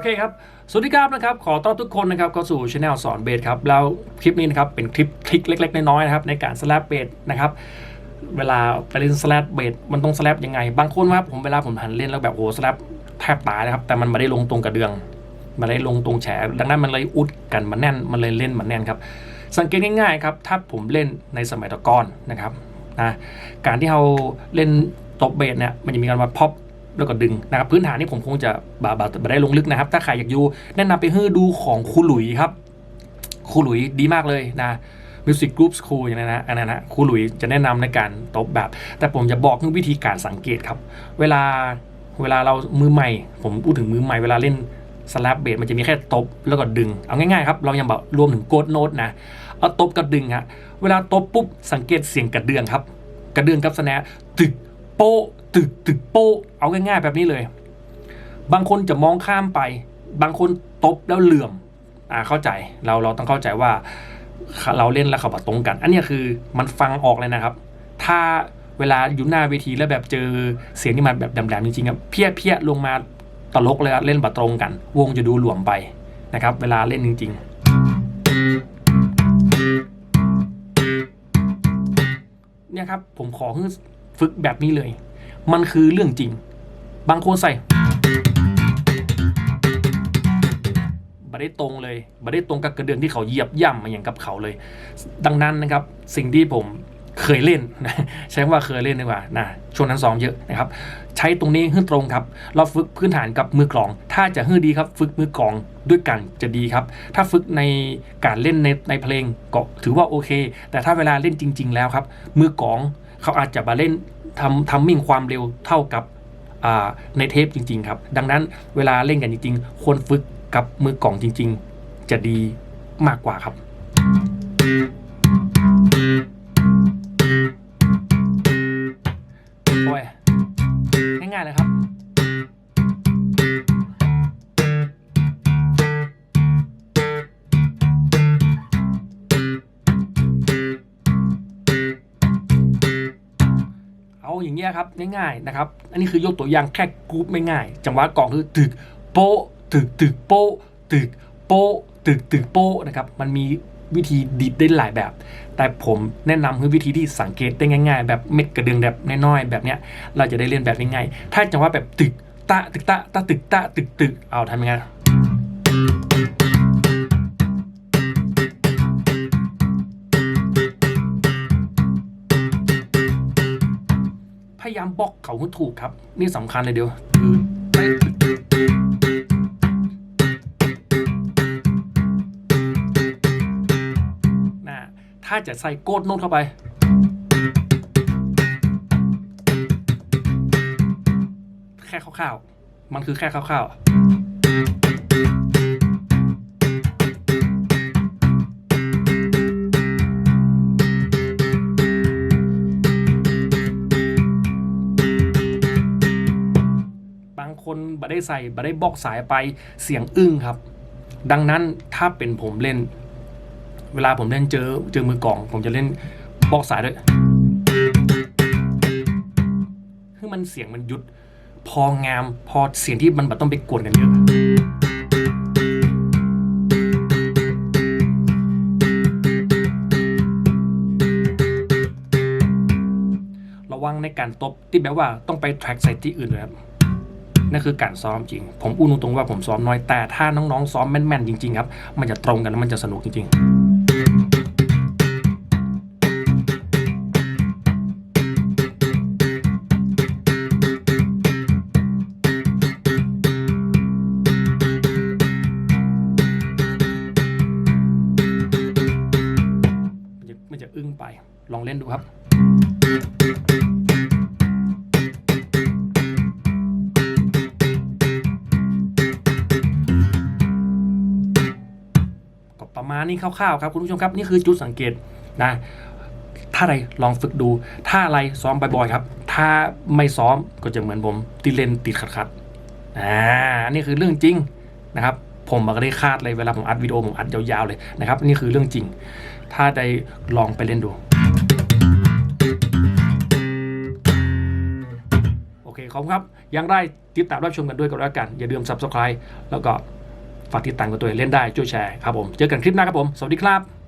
อเคครับ สวัสดีครับนะครับ ขอต้อนรับทุกคนนะครับเข้าสู่ช anel สอนเบสครับ แล้วคลิปนี้นะครับเป็นคลิปทริคเล็ก ๆ น้อยๆนะครับในการสแลปเบสนะครับ เวลาไปเล่นสแลปเบสมันต้องสแลปยังไง บางคนว่าผมเวลาผมหันเล่นแล้วแบบโอ้สแลปแทบตายนะครับ แต่มันไม่ได้ลงตรงกระเดืองมันได้ลงตรงแฉดังนั้นมันเลยอุดกันมันแน่น มันเลยเล่นมันแน่นครับ สังเกตง่ายๆครับ ถ้าผมเล่นในสมัยตะกอนนะครับนะ การที่เราเล่นตบเบสเนี่ย มันจะมีการมาพ็อป แล้วก็ดึงนะครับพื้นฐานนี่ผมคงจะบาบาบาได้ลงลึกนะครับ ถ้าใครอยากดูแนะนำไปให้ดูของครูหลุยครับครูหลุยดีมากเลยนะ Music Group School อย่างนั้นนะอันนั้นนะครูหลุยจะแนะนำในการตบแบบ แต่ผมจะบอกถึงวิธีการสังเกตครับ เวลาเวลาเรามือใหม่ ผมพูดถึงมือใหม่เวลาเล่นสแลปเบสมันจะมีแค่ตบแล้วก็ดึง เอาง่ายๆครับ เรายังแบบรวมถึงโกดโน้ตนะ เอาตบกับดึงฮะ เวลาตบปุ๊บสังเกตเสียงกระเดื่องครับ กระเดื่องกับสแนตึกโป๊ะ ตึกตึกโป๊เอาง่ายๆแบบนี้เลย บางคนจะมองข้ามไป บางคนตบแล้วเหลื่อม อ่าเข้าใจเราเราต้องเข้าใจว่า เราเล่นแล้วเขาบตรงกัน อันนี้คือมันฟังออกเลยนะครับ ถ้าเวลาอยู่หน้าเวทีแล้วแบบเจอเสียงที่มันแบบแหลมๆจริงๆอะเพี้ยเพี้ยลงมาตลกเลยเล่นบัตรงกัน วงจะดูหลวมไปนะครับ เวลาเล่นจริง ๆเนี่ยครับผมขอให้ฝึกแบบนี้เลย มันคือเรื่องจริง บางคนใส่บได้ตรงเลยบได้ตรงกับกระเดื่องที่เขาเหยียบย่ำมาอย่างกับเขาเลย ดังนั้นนะครับสิ่งที่ผมเคยเล่นใช้คำว่าเคยเล่นดีกว่านะช่วงนั้นซ้อมเยอะนะครับ ใช้ตรงนี้ให้นตรงครับ เราฝึกพื้นฐานกับมือกลอง ถ้าจะให้ดีครับ ฝึกมือกลองด้วยกันจะดีครับ ถ้าฝึกในการเล่นในในเพลงก็ถือว่าโอเค แต่ถ้าเวลาเล่นจริง ๆ แล้วครับ มือกลอง เขาอาจจะมาเล่นทำทำมิ่งความเร็วเท่ากับในเทปจริง ๆ ครับ ดังนั้นเวลาเล่นกันจริง ๆ ควรฝึกกับมือกล่องจริง ๆ จะดีมากกว่าครับ โอ้ยง่ายๆเลยครับ เอาอย่างเงี้ยครับง่ายๆนะครับ อันนี้คือยกตัวอย่างแค่กรุ๊ปไม่ง่าย จังหวะกลองคือตึกโป๊ะตึกตึกโป๊ะตึกโป๊ะตึกตึกโป๊ะนะครับ มันมีวิธีดีดได้หลายแบบ แต่ผมแนะนำคือวิธีที่สังเกตได้ง่าย ๆ แบบเม็ดกระเดืองแบบน้อยๆแบบเนี้ย เราจะได้เรียนแบบง่ายๆถ้าจังหวะแบบตึกตะตึกตะตะตึกตะตึกตึกเอาทำยังไง ยายามบล็อกเขาให้ถูกครับ นี่สำคัญเลยเดียวคือนะถ้าจะใส่โกดโน้ตเข้าไปแค่คร่าวๆ มันคือแค่คร่าวๆ คนบ่ได้ใส่บ่ได้บล็อกสายไปเสียงอึ้งครับ ดังนั้นถ้าเป็นผมเล่น เวลาผมเล่นเจอเจอมือกล่อง ผมจะเล่นบล็อกสายด้วยคือมันเสียงมันหยุดพองามพอเสียงที่มันแบบต้องไปกวนกันเยอะระวังในการตบที่แบบว่าต้องไปแทร็กใส่ที่อื่นเลยครับ นั่นคือการซ้อมจริง ผมอู้ตรงๆว่าผมซ้อมน้อยแต่ถ้าน้องๆซ้อมแม่นๆจริงๆครับมันจะตรงกันแล้วมันจะสนุกจริงๆมันจะมันจะอึ้งไป ลองเล่นดูครับ มานี้คร่าวๆครับคุณผู้ชมครับนี่คือจุดสังเกตนะถ้าอะไรลองฝึกดู ถ้าอะไรซ้อมบ่อยๆครับ ถ้าไม่ซ้อมก็จะเหมือนผมติเลนติดขัดๆอ่านี่คือเรื่องจริงนะครับ ผมก็ได้คาดเลยเวลาผมอัดวิดีโอผมอัดยาวๆเลยนะครับ นี่คือเรื่องจริง ถ้าได้ลองไปเล่นดูโอเคขอบคุณครับ ยังได้ติดตามรับชมกันด้วยก็แล้วกัน อย่าลืม subscribe แล้วก็ ฝากติดตามกับตัวเองเล่นได้ช่วยแชร์ครับผม เจอกันคลิปหน้าครับผม สวัสดีครับ